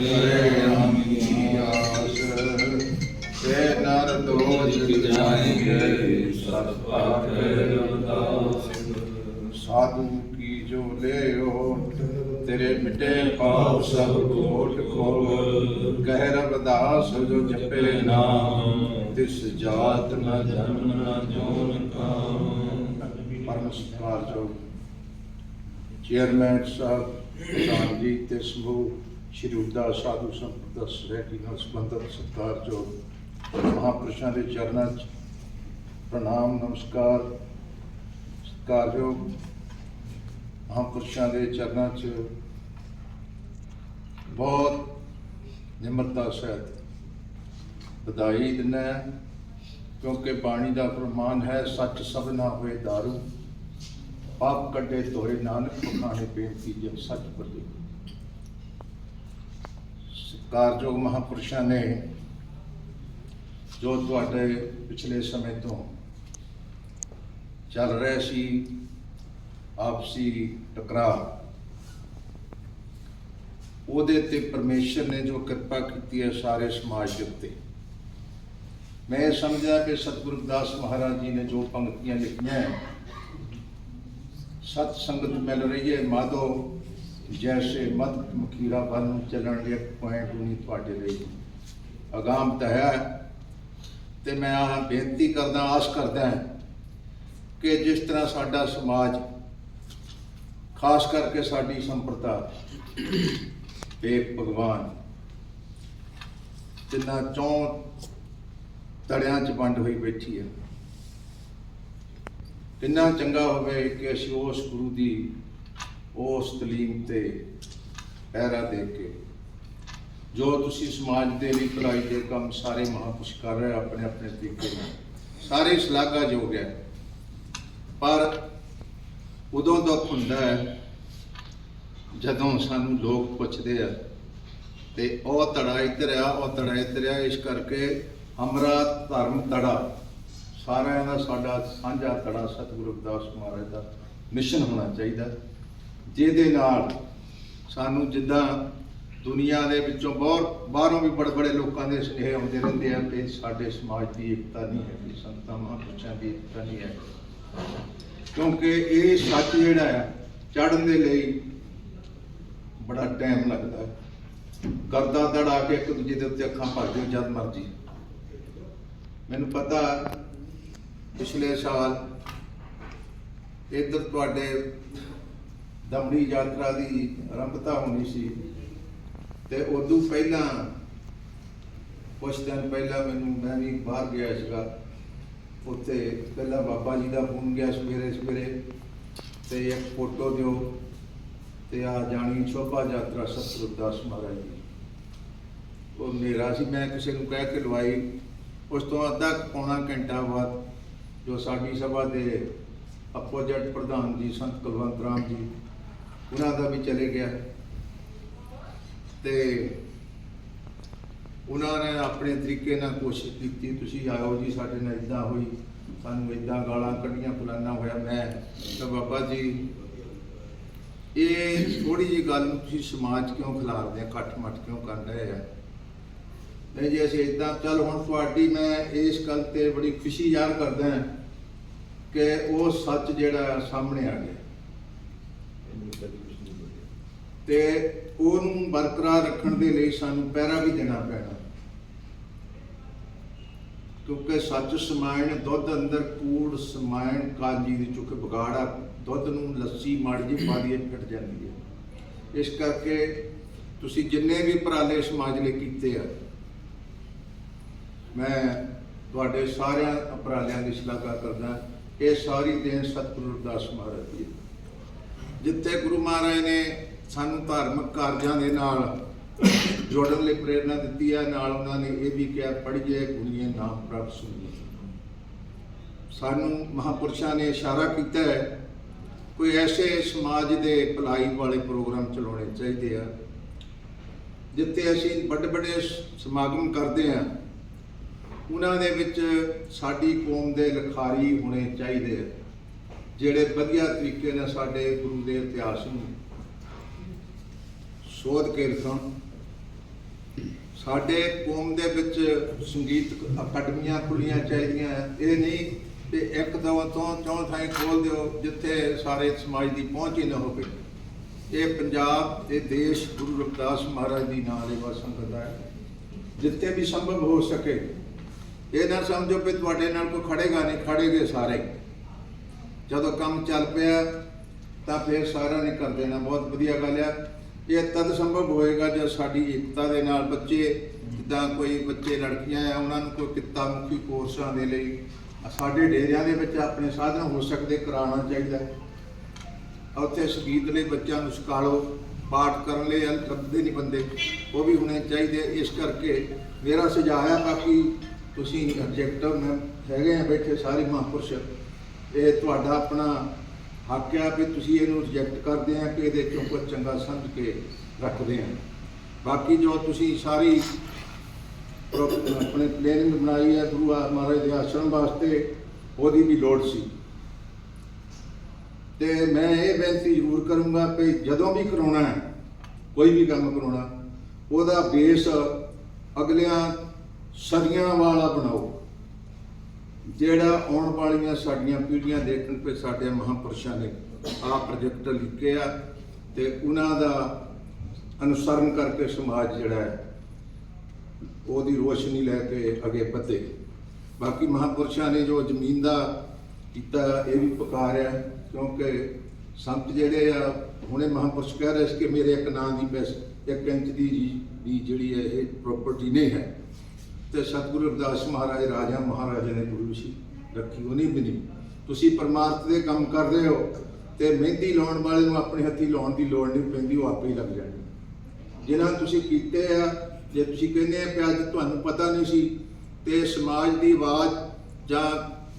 ਕਰੇ ਰਾਮ ਕੀ ਆਸ ਤੇ ਨਰ ਦੋਜ ਜਾਏਂਗੇ ਸਤ ਭਾਗੈ ਅਰਦਾਸ ਸਾਧੂ ਕੀ ਜੋ ਲਿਓ, ਤੇਰੇ ਮਿਟੇ ਪਾਪ ਸਭ ਕੋਟ ਖੋਲ। ਕਹਿ ਰਬਦਾਸ ਜੋ ਜਪੇ ਨਾਮ, ਤਿਸ ਜਾਤ ਨ ਜਨਮ ਨ ਜੋਨ ਕਾਮ। ਪਰਮ ਸਤਿਕਾਰਯੋਗ ਚੇਅਰਮੈਨ ਸਾਹਿਬ ਪ੍ਰਧਾਨ ਜੀ ਤੇ ਸਮੂਹ ਸ਼੍ਰੀ ਉਡਾ ਸਾਧੂ ਸੰਤ ਦਾ ਸਵੈਗੀ ਨਾਲ ਸੰਬੰਧਿਤ ਸਤਿਕਾਰਯੋਗ ਮਹਾਂਪੁਰਸ਼ਾਂ ਦੇ ਚਰਨਾਂ 'ਚ ਪ੍ਰਣਾਮ ਨਮਸਕਾਰ ਸਤਿਕਾਰਯੋਗ ਮਹਾਂਪੁਰਸ਼ਾਂ ਦੇ ਚਰਨਾਂ 'ਚ ਬਹੁਤ ਨਿਮਰਤਾ ਸਹਿਤ ਵਧਾਈ ਦਿੰਦਾ ਹਾਂ, ਕਿਉਂਕਿ ਬਾਣੀ ਦਾ ਫਰਮਾਨ ਹੈ ਸੱਚ ਸਭਨਾ ਹੋਏ ਦਾਰੂ ਪਾਪ ਕੱਢੇ ਧੋਏ ਨਾਨਕ ਪਖਾਣੇ ਬੇਨਤੀ ਜੇ ਸੱਚ ਬੋਲੇ ਸਤਿਕਾਰਯੋਗ ਮਹਾਂਪੁਰਸ਼ਾਂ ਨੇ ਜੋ ਤੁਹਾਡੇ ਪਿਛਲੇ ਸਮੇਂ ਤੋਂ ਚੱਲ ਰਹੇ ਸੀ, ਆਪਸੀ ਟਕਰਾਅ, ਉਹਦੇ ਤੇ ਪਰਮੇਸ਼ਰ ਨੇ ਜੋ ਕਿਰਪਾ ਕੀਤੀ ਹੈ ਸਾਰੇ ਸਮਾਜ ਦੇ ਉੱਤੇ। ਮੈਂ ਇਹ ਸਮਝਿਆ ਕਿ ਸਤਿਗੁਰੂ ਦਾਸ ਮਹਾਰਾਜ ਜੀ ਨੇ ਜੋ ਪੰਕਤੀਆਂ ਲਿਖੀਆਂ ਹੈ, ਸਤ ਸੰਗਤ ਮਿਲ ਰਹੀ ਹੈ, ਮਾਧੋ ਜੈਸੇ ਮਤ ਮਖੀਰਾ ਬਨ ਨੂੰ ਚੱਲਣ ਲਈ ਪੁਆਇੰਟ ਨਹੀਂ ਤੁਹਾਡੇ ਲਈ। ਅਗਾਮ ਤਾਂ ਹੈ ਤੇ ਮੈਂ ਆਹ ਬੇਨਤੀ ਕਰਦਾ, ਆਸ ਕਰਦਾ ਕਿ ਜਿਸ ਤਰ੍ਹਾਂ ਸਾਡਾ ਸਮਾਜ, ਖਾਸ ਕਰਕੇ ਸਾਡੀ ਸੰਪਰਦਾ ਏਕ ਭਗਵਾਨ ਤਿੰਨਾਂ ਚੌਂ ਤੜਿਆਂ 'ਚ ਵੰਡ ਹੋਈ ਬੈਠੀ ਹੈ। ਕਿੰਨਾ ਚੰਗਾ ਹੋਵੇ ਕਿ ਅਸੀਂ ਉਸ ਗੁਰੂ ਦੀ ਉਸ ਤਲੀਮ ਤੇ ਪਹਿਰਾ ਦੇ ਕੇ। ਜੋ ਤੁਸੀਂ ਸਮਾਜ ਦੇ ਲਈ ਭਲਾਈ ਦੇ ਕੰਮ ਸਾਰੇ ਮਹਾਂਪੁਰਸ਼ ਕਰ ਰਹੇ ਆਪਣੇ ਆਪਣੇ ਤਰੀਕੇ ਨਾਲ। ਸਾਰੇ ਸ਼ਲਾਘਾਯੋਗ ਹੈ। ਪਰ ਉਦੋਂ ਦੁੱਖ ਹੁੰਦਾ ਹੈ, ਜਦੋਂ ਸਾਨੂੰ ਲੋਕ ਪੁੱਛਦੇ ਆ, ਤੇ ਉਹ ਤੜਾ ਇੱਧਰ ਆ, ਉਹ ਤੜਾ ਇੱਧਰ ਇਸ ਕਰਕੇ ਹਮਰਾ ਧਰਮ, ਤੜਾ, ਸਾਰਿਆਂ ਦਾ ਸਾਡਾ ਸਾਂਝਾ ਤੜਾ ਸਤਿਗੁਰੂ ਦਾਸ ਮਹਾਰਾਜ ਦਾ ਮਿਸ਼ਨ ਹੋਣਾ ਚਾਹੀਦਾ। ਜਿਹਦੇ ਨਾਲ ਸਾਨੂੰ ਜਿੱਦਾਂ ਦੁਨੀਆ ਦੇ ਵਿੱਚੋਂ ਬਹੁਤ, ਬਾਹਰੋਂ ਵੀ ਬੜੇ ਬੜੇ ਲੋਕਾਂ ਦੇ ਸੁਨੇਹੇ ਆਉਂਦੇ ਰਹਿੰਦੇ ਆ ਕਿ ਸਾਡੇ ਸਮਾਜ ਦੀ ਏਕਤਾ ਨਹੀਂ ਹੈ, ਕਿ ਸੰਤਾਂ, ਮਹਾਂਪੁਰਸ਼ਾਂ ਦੀ ਏਕਤਾ ਨਹੀਂ ਹੈ। ਕਿਉਂਕਿ ਇਹ ਸੱਚ ਜਿਹੜਾ ਹੈ, ਚੜ੍ਹਨ ਦੇ ਲਈ ਬੜਾ ਟਾਈਮ ਲੱਗਦਾ ਕਰਦਾ ਦੜਾ ਕੇ ਇੱਕ ਦੂਜੇ ਦੇ ਉੱਤੇ ਅੱਖਾਂ ਭਰਦੇ ਜਦ ਮਰਜ਼ੀ। ਮੈਨੂੰ ਪਤਾ ਪਿਛਲੇ ਸਾਲ ਇੱਧਰ ਤੁਹਾਡੇ ਦਮੜੀ ਯਾਤਰਾ ਦੀ ਆਰੰਭਤਾ ਹੋਣੀ ਸੀ ਤੇ ਉਦੋਂ ਪਹਿਲਾਂ ਕੁਝ ਦਿਨ ਪਹਿਲਾਂ ਮੈਨੂੰ ਮੈਂ ਵੀ ਬਾਹਰ ਗਿਆ ਸੀਗਾ। ਉੱਥੇ ਪਹਿਲਾਂ ਬਾਬਾ ਜੀ ਦਾ ਫੋਨ ਗਿਆ ਸਵੇਰੇ ਸਵੇਰੇ ਤੇ ਇੱਕ ਫੋਟੋ ਦਿਓ ਤੇ ਆ ਜਾਣੀ ਸ਼ੋਭਾ ਯਾਤਰਾ ਸਤਿਗੁਰੂ ਮਹਾਰਾਜ ਦੀ। ਉਹ ਮੇਰਾ ਸੀ, ਮੈਂ ਕਿਸੇ ਨੂੰ ਕਹਿ ਕੇ ਲਵਾਈ। ਉਸ ਤੋਂ ਅੱਧਾ ਪੌਣਾ ਘੰਟਾ ਬਾਅਦ ਜੋ ਸਾਡੀ ਸਭਾ ਦੇ ਅਪੋਜੀਟ ਪ੍ਰਧਾਨ ਜੀ, ਸੰਤ ਕੁਲਵੰਤ ਰਾਮ ਜੀ ਉਹਨਾਂ ਦਾ ਵੀ ਚਲੇ ਗਿਆ। ਤੇ ਉਹਨਾਂ ਨੇ ਆਪਣੇ ਤਰੀਕੇ ਨਾਲ ਕੋਸ਼ਿਸ਼ ਕੀਤੀ, ਤੁਸੀਂ ਆਇਓ ਜੀ, ਸਾਡੇ ਨਾਲ ਇਦਾਂ ਹੋਈ, ਸਾਨੂੰ ਇਦਾਂ ਗਾਲਾਂ ਕੱਢੀਆਂ, ਫਲਾਨਾ ਹੋਇਆ, ਮੈਂ ਤਾਂ ਬਾਬਾ ਜੀ, ਇਹ ਥੋੜੀ ਜੀ ਗੱਲ ਨੂੰ ਤੁਸੀਂ ਸਮਾਜ ਕਿਉਂ ਖਿਲਾਰਦੇ ਆ? ਇਕੱਠ ਮੱਠ ਕਿਉਂ ਕਰ ਰਹੇ ਆ? ਨਹੀਂ ਜੀ, ਅਸੀਂ ਇਦਾਂ ਚੱਲ ਹੁਣ ਤੁਹਾਡੀ ਮੈਂ ਇਸ ਗੱਲ ਤੇ ਬੜੀ ਖੁਸ਼ੀ ਜ਼ਾਹਰ ਕਰਦਾ ਕਿ ਉਹ ਸੱਚ ਜਿਹੜਾ ਸਾਹਮਣੇ ਆ ਗਿਆ। ਤੇ ਉਹਨੂੰ ਬਰਕਰਾਰ ਰੱਖਣ ਦੇ ਲਈ ਸਾਨੂੰ ਪਹਿਰਾ ਵੀ ਦੇਣਾ ਪੈਣਾ। ਕਿਉਂਕਿ ਸੱਚ ਸਮਾਇਣ, ਦੁੱਧ ਅੰਦਰ ਕੂੜ ਸਮਾਇਣ ਕਾਂਜੀ ਦੀ ਚੁੱਕ ਵਿਗਾੜਾ ਦੁੱਧ ਨੂੰ ਲੱਸੀ ਮਾੜੀ ਜਿਹੀ ਪਾ ਦਈਏ, ਫਿੱਟ ਜਾਂਦੀ ਹੈ ਇਸ ਕਰਕੇ ਤੁਸੀਂ ਜਿੰਨੇ ਵੀ ਉਪਰਾਲੇ ਸਮਾਜ ਲਈ ਕੀਤੇ ਆ, ਮੈਂ ਤੁਹਾਡੇ ਸਾਰਿਆਂ ਉਪਰਾਲਿਆਂ ਦੀ ਸ਼ਲਾਘਾ ਕਰਦਾ, ਇਹ ਸਾਰੀ ਦੇਣ ਸਤਿਗੁਰੂ ਰਵਿਦਾਸ ਮਹਾਰਾਜ ਦੀ ਜਿੱਥੇ ਗੁਰੂ ਮਹਾਰਾਜ ਨੇ ਸਾਨੂੰ ਧਾਰਮਿਕ ਕਾਰਜਾਂ ਦੇ ਨਾਲ ਜੋੜਨ ਲਈ ਪ੍ਰੇਰਣਾ ਦਿੱਤੀ ਹੈ, ਨਾਲ ਉਹਨਾਂ ਨੇ ਇਹ ਵੀ ਕਿਹਾ, ਪੜ੍ਹੀਏ ਗੁਣੀਏ ਨਾਮ ਪ੍ਰਾਪਤ ਸੁਣੀਏ। ਸਾਨੂੰ ਮਹਾਪੁਰਸ਼ਾਂ ਨੇ ਇਸ਼ਾਰਾ ਕੀਤਾ ਹੈ, ਕੋਈ ਐਸੇ ਸਮਾਜ ਦੇ ਭਲਾਈ ਵਾਲੇ ਪ੍ਰੋਗਰਾਮ ਚਲਾਉਣੇ ਚਾਹੀਦੇ ਆ, ਜਿੱਥੇ ਅਸੀਂ ਵੱਡੇ ਵੱਡੇ ਸਮਾਗਮ ਕਰਦੇ ਆ, ਉਹਨਾਂ ਦੇ ਵਿੱਚ ਸਾਡੀ ਕੌਮ ਦੇ ਲਿਖਾਰੀ ਹੋਣੇ ਚਾਹੀਦੇ ਆ। ਜਿਹੜੇ ਵਧੀਆ ਤਰੀਕੇ ਨਾਲ ਸਾਡੇ ਗੁਰੂ ਦੇ ਇਤਿਹਾਸ ਨੂੰ ਸੋਧ ਕੇ ਲਿਖਣ ਸਾਡੇ ਕੌਮ ਦੇ ਵਿੱਚ ਸੰਗੀਤ ਅਕੈਡਮੀਆਂ ਖੁੱਲੀਆਂ ਚਾਹੀਦੀਆਂ ਇਹ ਨਹੀਂ ਕਿ ਇੱਕ ਦੋ ਤੋਂ ਚੌਂ ਥਾਂ ਖੋਲ ਦਿਓ ਜਿੱਥੇ ਸਾਰੇ ਸਮਾਜ ਦੀ ਪਹੁੰਚ ਹੀ ਨਾ ਹੋਵੇ। ਇਹ ਪੰਜਾਬ ਇਹ ਦੇਸ਼ ਗੁਰੂ ਰਵਿਦਾਸ ਮਹਾਰਾਜ ਦੀ ਨਾਂ ਦੇ ਸੰਗਤ ਹੈ ਜਿੱਥੇ ਵੀ ਸੰਭਵ ਹੋ ਸਕੇ, ਇਹ ਨਾ ਸਮਝੋ ਕਿ ਤੁਹਾਡੇ ਨਾਲ ਕੋਈ ਖੜੇਗਾ ਨਹੀਂ, ਖੜੇਗੇ ਸਾਰੇ। ਜਦੋਂ ਕੰਮ ਚੱਲ ਪਿਆ, ਤਾਂ ਫਿਰ ਸਾਰਿਆਂ ਨੇ ਕਰ ਦੇਣਾ ਬਹੁਤ ਵਧੀਆ ਗੱਲ ਆ। ਇਹ ਤਦ ਸੰਭਵ ਹੋਏਗਾ ਜਦ ਸਾਡੀ ਏਕਤਾ ਦੇ ਨਾਲ ਬੱਚੇ, ਜਿੱਦਾਂ ਕੋਈ ਬੱਚੇ ਲੜਕੀਆਂ ਆ, ਉਹਨਾਂ ਨੂੰ ਕੋਈ ਕਿੱਤਾ ਮੁਖੀ ਕੋਰਸਾਂ ਦੇ ਲਈ। ਸਾਡੇ ਡੇਰਿਆਂ ਦੇ ਵਿੱਚ ਆਪਣੇ ਸਾਧਨ ਹੋ ਸਕਦੇ, ਕਰਾਉਣਾ ਚਾਹੀਦਾ। ਉੱਥੇ ਸੰਗੀਤ ਲਈ ਬੱਚਿਆਂ ਨੂੰ ਸਿਖਾ ਲਓ ਪਾਠ ਕਰਨ ਲਈ ਅਲ ਕਰਦੇ ਨਹੀਂ ਬੰਦੇ। ਉਹ ਵੀ ਹੋਣੇ ਚਾਹੀਦੇ। ਇਸ ਕਰਕੇ ਮੇਰਾ ਸੁਝਾਅ ਹੈ, ਬਾਕੀ ਤੁਸੀਂ ਐਗਜੈਕਟਿਵ ਮੈਂ ਹੈਗੇ ਆ ਬੈਠੇ ਸਾਰੇ ਮਹਾਂਪੁਰਸ਼। ਇਹ ਤੁਹਾਡਾ ਆਪਣਾ ਹੱਕ ਆ ਵੀ ਤੁਸੀਂ ਇਹਨੂੰ ਰਿਜੈਕਟ ਕਰਦੇ ਆ ਕਿ ਇਹਦੇ ਚੋਂ ਕੁਝ ਚੰਗਾ ਸਮਝ ਕੇ ਰੱਖਦੇ ਆ। ਬਾਕੀ ਜੋ ਤੁਸੀਂ ਸਾਰੀ ਆਪਣੇ ਪਲੈਨਿੰਗ ਬਣਾਈ ਹੈ ਗੁਰੂ ਮਹਾਰਾਜ ਦੇ ਆਸ਼ਰਮ ਵਾਸਤੇ, ਉਹਦੀ ਵੀ ਲੋੜ ਸੀ। ਤੇ ਮੈਂ ਇਹ ਬੇਨਤੀ ਜ਼ਰੂਰ ਕਰੂੰਗਾ ਕਿ ਜਦੋਂ ਵੀ ਕਰਾਉਣਾ ਹੈ, ਕੋਈ ਵੀ ਕੰਮ ਕਰਾਉਣਾ, ਉਹਦਾ ਬੇਸ ਅਗਲਿਆਂ ਸਦੀਆਂ ਵਾਲਾ ਬਣਾਓ। ਜਿਹੜਾ ਆਉਣ ਵਾਲੀਆਂ ਸਾਡੀਆਂ ਪੀੜ੍ਹੀਆਂ ਦੇਖਣ 'ਤੇ ਸਾਡੇ ਮਹਾਂਪੁਰਸ਼ਾਂ ਨੇ ਆਹ ਪ੍ਰੋਜੈਕਟ ਲਿਖੇ ਆ ਤੇ ਉਹਨਾਂ ਦਾ ਅਨੁਸਰਨ ਕਰਕੇ ਸਮਾਜ ਜਿਹੜਾ ਹੈ, ਉਹਦੀ ਰੋਸ਼ਨੀ ਲੈ ਕੇ ਅੱਗੇ ਵਧੇ। ਬਾਕੀ ਮਹਾਂਪੁਰਸ਼ਾਂ ਨੇ ਜੋ ਜ਼ਮੀਨ ਦਾ ਕੀਤਾ, ਇਹ ਵੀ ਪੁਕਾਰ ਪੁਕਾਰਿਆ ਕਿਉਂਕਿ ਸੰਤ ਜਿਹੜੇ ਆ, ਹੁਣੇ ਮਹਾਂਪੁਰਸ਼ ਕਹਿ ਰਹੇ ਸੀ ਕਿ ਮੇਰੇ ਇੱਕ ਨਾਂ ਦੀ ਪੈਸ, ਇੱਕ ਇੰਚ ਦੀ ਜੀ- ਦੀ ਜਿਹੜੀ ਹੈ, ਇਹ ਪ੍ਰਾਪਰਟੀ ਨਹੀਂ ਹੈ। ਤੇ ਸਤਿਗੁਰੂ ਰਵਿਦਾਸ ਮਹਾਰਾਜ, ਰਾਜਾ ਮਹਾਰਾਜਾ ਨੇ ਗੁਰੂ ਸੀ ਰੱਖੀ ਉਹਨੇ ਵੀ ਨਹੀਂ। ਤੁਸੀਂ ਪਰਮਾਰਥ ਦੇ ਕੰਮ ਕਰਦੇ ਹੋ ਤੇ ਮਹਿੰਦੀ ਲਾਉਣ ਵਾਲੇ ਨੂੰ ਆਪਣੇ ਹੱਥੀ ਲਾਉਣ ਦੀ ਲੋੜ ਨਹੀਂ ਪੈਂਦੀ, ਉਹ ਆਪੇ ਹੀ ਲੱਗ ਜਾਣੀ ਜਿਨ੍ਹਾਂ ਤੁਸੀਂ ਕੀਤੇ ਆ, ਜੇ ਤੁਸੀਂ ਕਹਿੰਦੇ ਆ ਕਿ ਅੱਜ ਤੁਹਾਨੂੰ ਪਤਾ ਨਹੀਂ ਸੀ, ਤੇ ਸਮਾਜ ਦੀ ਆਵਾਜ਼ ਜਾਂ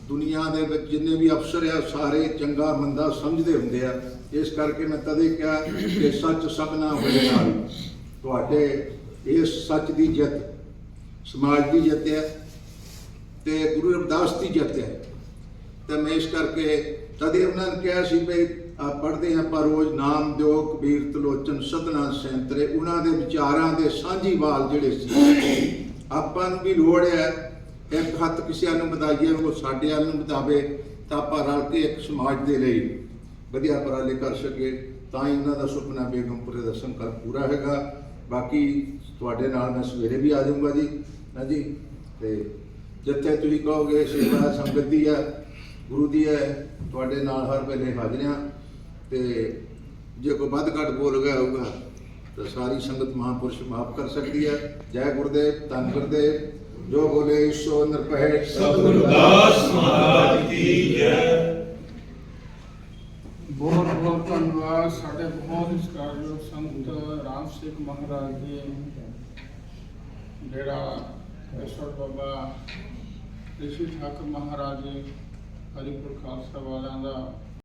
ਦੁਨੀਆ ਦੇ ਵਿੱਚ ਜਿੰਨੇ ਵੀ ਅਫਸਰ ਆ, ਸਾਰੇ ਚੰਗਾ ਮੰਦਾ ਸਮਝਦੇ ਹੁੰਦੇ ਆ। ਇਸ ਕਰਕੇ ਮੈਂ ਤਦੇ ਕਿਹਾ ਕਿ ਸੱਚ ਸਭਨਾ ਹੋਏ ਨਾਲ। ਤੁਹਾਡੇ ਇਸ ਸੱਚ ਦੀ ਜਿੱਤ ਸਮਾਜ ਦੀ ਜਿੱਤ ਹੈ ਤੇ ਗੁਰੂ ਰਵਿਦਾਸ ਦੀ ਜਿੱਤ ਹੈ। ਤੇ ਮੈਂ ਇਸ ਕਰਕੇ ਤਦੇ ਉਹਨਾਂ ਨੇ ਕਿਹਾ ਸੀ ਵੀ ਆ ਪੜ੍ਹਦੇ ਹਾਂ ਪਰ ਰੋਜ਼ ਨਾਮ ਦਿਓ, ਕਬੀਰ, ਤਲੋਚਨ ਸਤਨਾ ਸੈਂਤਰੇ, ਉਹਨਾਂ ਦੇ ਵਿਚਾਰਾਂ ਦੇ ਸਾਂਝੀਵਾਲ ਜਿਹੜੇ ਸੀ, ਆਪਾਂ ਨੂੰ ਵੀ ਲੋੜ ਹੈ ਇੱਕ ਹੱਥ ਕਿਸੇ ਨੂੰ ਬਤਾਈਏ ਉਹ ਸਾਡੇ ਵੱਲ ਨੂੰ ਬਤਾਵੇ ਤਾਂ ਆਪਾਂ ਰਲ ਕੇ ਇੱਕ ਸਮਾਜ ਦੇ ਲਈ ਵਧੀਆ ਉਪਰਾਲੇ ਕਰ ਸਕੀਏ। ਤਾਂ ਹੀ ਉਹਨਾਂ ਦਾ ਸੁਪਨਾ ਬੇਗਮਪੁਰੇ ਦਾ ਸੰਕਲਪ ਪੂਰਾ ਹੈਗਾ। ਬਾਕੀ ਤੁਹਾਡੇ ਨਾਲ ਮੈਂ ਸਵੇਰੇ ਵੀ ਆ ਜਾਊਂਗਾ ਜੀ। ਹਾਂਜੀ ਤੇ ਜਿੱਥੇ ਤੁਸੀਂ ਕਹੋਗੇ ਸੇਵਾ ਸੰਗਤ ਦੀ ਹੈ, ਗੁਰੂ ਦੀ ਹੈ, ਤੁਹਾਡੇ ਨਾਲ ਹਰ ਵੇਲੇ ਹਾਂ। ਤੇ ਜੇ ਕੋਈ ਵੱਧ ਘੱਟ ਬੋਲ ਗਿਆ ਹੋਊਗਾ, ਤਾਂ ਸਾਰੀ ਸੰਗਤ ਮਹਾਂਪੁਰਸ਼ ਮਾਫ ਕਰ ਸਕਦੀ ਹੈ। ਜੈ ਗੁਰਦੇਵ, ਧੰਨ ਗੁਰਦੇਵ। ਜੋ ਬੋਲੇ, ਸੋ ਨਿਰਭੈ ਸਤਿਗੁਰੂ ਦਾਸ ਮਹਾਰਾਜ ਕੀ ਜੈ। ਬਹੁਤ ਬਹੁਤ ਧੰਨਵਾਦ। ਸਾਡੇ ਬਹੁਤ ਸਤਿਕਾਰਯੋਗ ਸੰਤ ਰਾਮ ਸਿੰਘ ਮਹਾਰਾਜ ਜੀ ਜਿਹੜਾ ਈਸ਼ਵਰ ਬਾਬਾ ਰਿਸ਼ੀ ਠਾਕੁਰ ਮਹਾਰਾਜ ਜੀ, ਹਰੀਪੁਰ ਖਾਲਸਾ ਵਾਲਿਆਂ ਦਾ